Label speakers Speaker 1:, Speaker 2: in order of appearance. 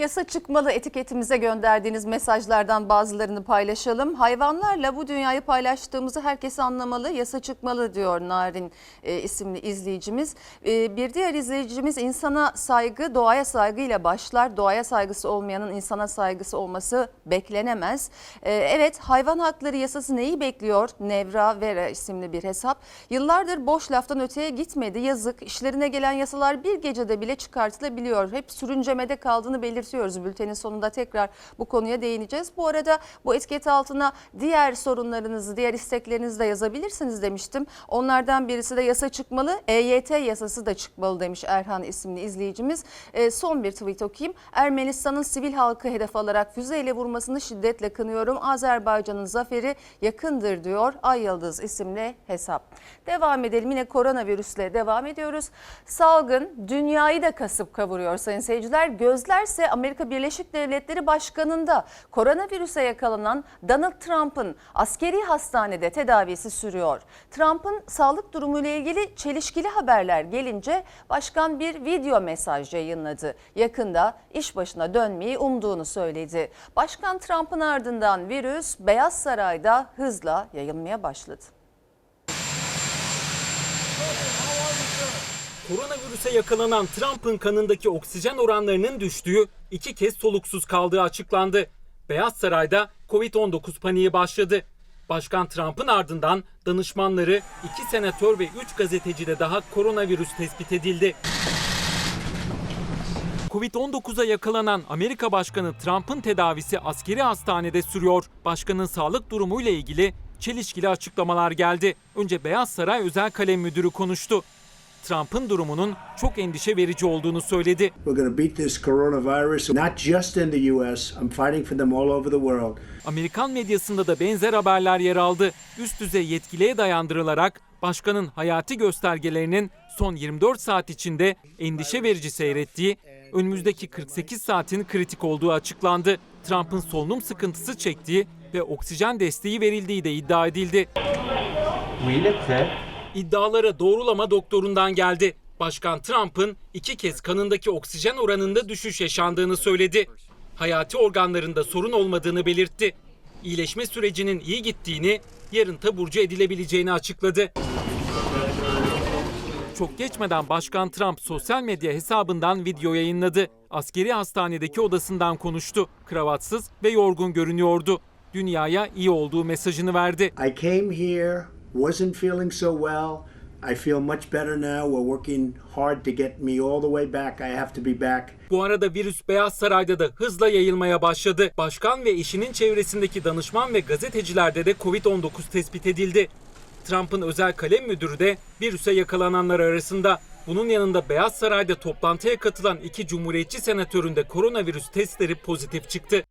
Speaker 1: Yasa çıkmalı etiketimize gönderdiğiniz mesajlardan bazılarını paylaşalım. Hayvanlarla bu dünyayı paylaştığımızı herkes anlamalı. Yasa çıkmalı diyor Narin e, isimli izleyicimiz. E, bir diğer izleyicimiz insana saygı doğaya saygıyla başlar. Doğaya saygısı olmayanın insana saygısı olması beklenemez. E, evet hayvan hakları yasası neyi bekliyor? Nevra Vera isimli bir hesap. Yıllardır boş laftan öteye gitmedi. Yazık işlerine gelen yasalar bir gecede bile çıkartılabiliyor. Hep sürüncemede kaldığını belirtiyoruz. Bültenin sonunda tekrar bu konuya değineceğiz. Bu arada bu etiket altına diğer sorunlarınızı, diğer isteklerinizi de yazabilirsiniz demiştim. Onlardan birisi de yasa çıkmalı. EYT yasası da çıkmalı demiş Erhan isimli izleyicimiz. E, son bir tweet okuyayım. Ermenistan'ın sivil halkı hedef alarak füzeyle vurmasını şiddetle kınıyorum. Azerbaycan'ın zaferi yakındır diyor Ay Yıldız isimli hesap. Devam edelim yine koronavirüsle devam ediyoruz. Salgın dünyayı da kasıp kavuruyor sayın seyirciler. Gözlerse Amerika Birleşik Devletleri Başkanı'nda koronavirüse yakalanan Donald Trump'ın askeri hastanede tedavisi sürüyor. Trump'ın sağlık durumuyla ilgili çelişkili haberler gelince başkan bir video mesaj yayınladı. Yakında iş başına dönmeyi umduğunu söyledi. Başkan Trump'ın ardından virüs Beyaz Saray'da hızla yayılmaya başladı.
Speaker 2: Koronavirüse yakalanan Trump'ın kanındaki oksijen oranlarının düştüğü, iki kez soluksuz kaldığı açıklandı. Beyaz Saray'da Covid-19 paniği başladı. Başkan Trump'ın ardından danışmanları, iki senatör ve üç gazetecide daha koronavirüs tespit edildi. Covid-19'a yakalanan Amerika Başkanı Trump'ın tedavisi askeri hastanede sürüyor. Başkanın sağlık durumuyla ilgili çelişkili açıklamalar geldi. Önce Beyaz Saray Özel Kalem Müdürü konuştu. Trump'ın durumunun çok endişe verici olduğunu söyledi. Amerikan medyasında da benzer haberler yer aldı. Üst düzey yetkiliye dayandırılarak başkanın hayati göstergelerinin son 24 saat içinde endişe verici seyrettiği, önümüzdeki 48 saatin kritik olduğu açıklandı. Trump'ın solunum sıkıntısı çektiği ve oksijen desteği verildiği de iddia edildi. İddialara doğrulama doktorundan geldi. Başkan Trump'ın iki kez kanındaki oksijen oranında düşüş yaşandığını söyledi. Hayati organlarında sorun olmadığını belirtti. İyileşme sürecinin iyi gittiğini, yarın taburcu edilebileceğini açıkladı. Çok geçmeden Başkan Trump sosyal medya hesabından video yayınladı. Askeri hastanedeki odasından konuştu. Kravatsız ve yorgun görünüyordu. Dünyaya iyi olduğu mesajını verdi.
Speaker 3: I came here, wasn't feeling so well. I feel much better now. We're working hard to get me all the way back. I have to be back.
Speaker 2: Bu arada virüs Beyaz Saray'da da hızla yayılmaya başladı. Başkan ve eşinin çevresindeki danışman ve gazetecilerde de Covid-19 tespit edildi. Trump'ın özel kalem müdürü de virüse yakalananlar arasında. Bunun yanında Beyaz Saray'da toplantıya katılan iki cumhuriyetçi senatörün de koronavirüs testleri pozitif çıktı.